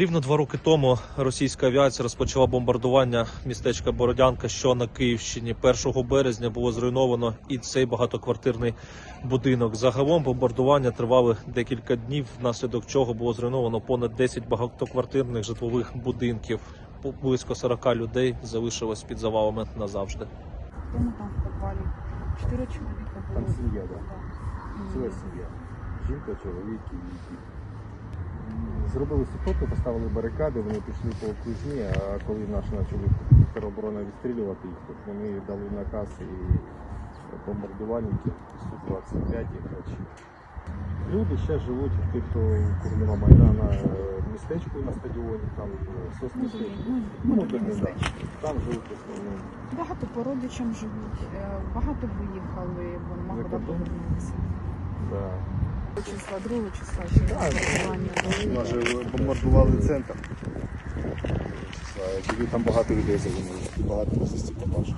Рівно два роки тому російська авіація розпочала бомбардування містечка Бородянка, що на Київщині. 1 березня було зруйновано і цей багатоквартирний будинок. Загалом бомбардування тривали декілька днів, внаслідок чого було зруйновано понад 10 багатоквартирних житлових будинків. Близько 40 людей залишилось під завалами назавжди. Тому там підвалі чотири чоловіка. Там сім'я, да. Да. Ціла сім'я. Жінка, чоловік і діти. Зробили супротив, поставили барикади, вони пішли по окружні, а коли наші почали тероборона відстрілювати їх, то вони дали наказ і бомбардувальники Су-25 і речі. Люди ще живуть, ті, хто Курнова Майдана е, містечку на стадіоні, там е. Ну, Ну. Там живуть в основному. Багато по родичам живуть, е, багато виїхали, бо нема куди повернутися. Да. Числа, другого числа ще Так. Нас же бомбардували центр. Числа. Тоді там багато людей загинуло, і багато місяців побачив.